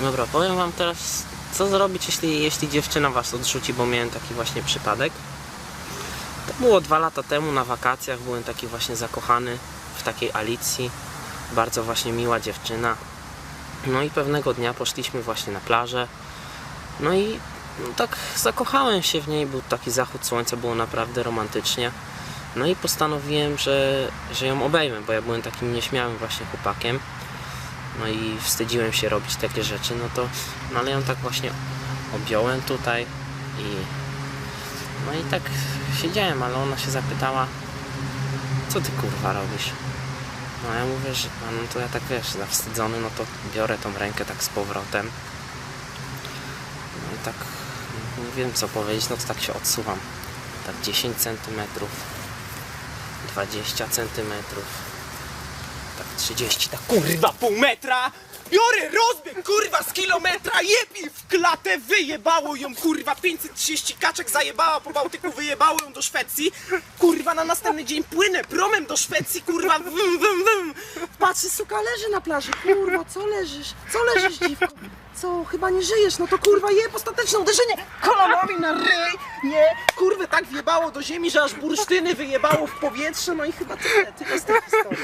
Dobra, powiem wam teraz, co zrobić, jeśli, jeśli dziewczyna was odrzuci, bo miałem taki właśnie przypadek. To było dwa lata temu na wakacjach, byłem taki właśnie zakochany w takiej Alicji. Bardzo właśnie miła dziewczyna. No i pewnego dnia poszliśmy właśnie na plażę. No i no, tak zakochałem się w niej, był taki zachód słońca, było naprawdę romantycznie. No i postanowiłem, że, że ją obejmę, bo ja byłem takim nieśmiałym właśnie chłopakiem. No i wstydziłem się robić takie rzeczy, no to, no ale ją tak właśnie objąłem tutaj i no i tak siedziałem, ale ona się zapytała, co ty kurwa robisz? No ja mówię, że a no to ja tak wiesz, zawstydzony, no to biorę tą rękę tak z powrotem. No i tak nie wiem co powiedzieć, no to tak się odsuwam. Tak 10 centymetrów, 20 centymetrów, 30, tak Kurwa, pół metra! Biorę rozbieg, kurwa, z kilometra, jeb w klatę, wyjebało ją, kurwa, 530 kaczek zajebała po Bałtyku, wyjebało ją do Szwecji. Kurwa, na następny dzień płynę promem do Szwecji, kurwa, wum, wum, wum. Patrzę, suka leży na plaży, kurwa, co leżysz? Co leżysz, dziwko? Co, chyba nie żyjesz? No to kurwa, jeb ostateczne uderzenie kolanami na ryj, nie? Kurwa, tak wjebało do ziemi, że aż bursztyny wyjebało w powietrze, no i chyba tyle, tyle z tej historii.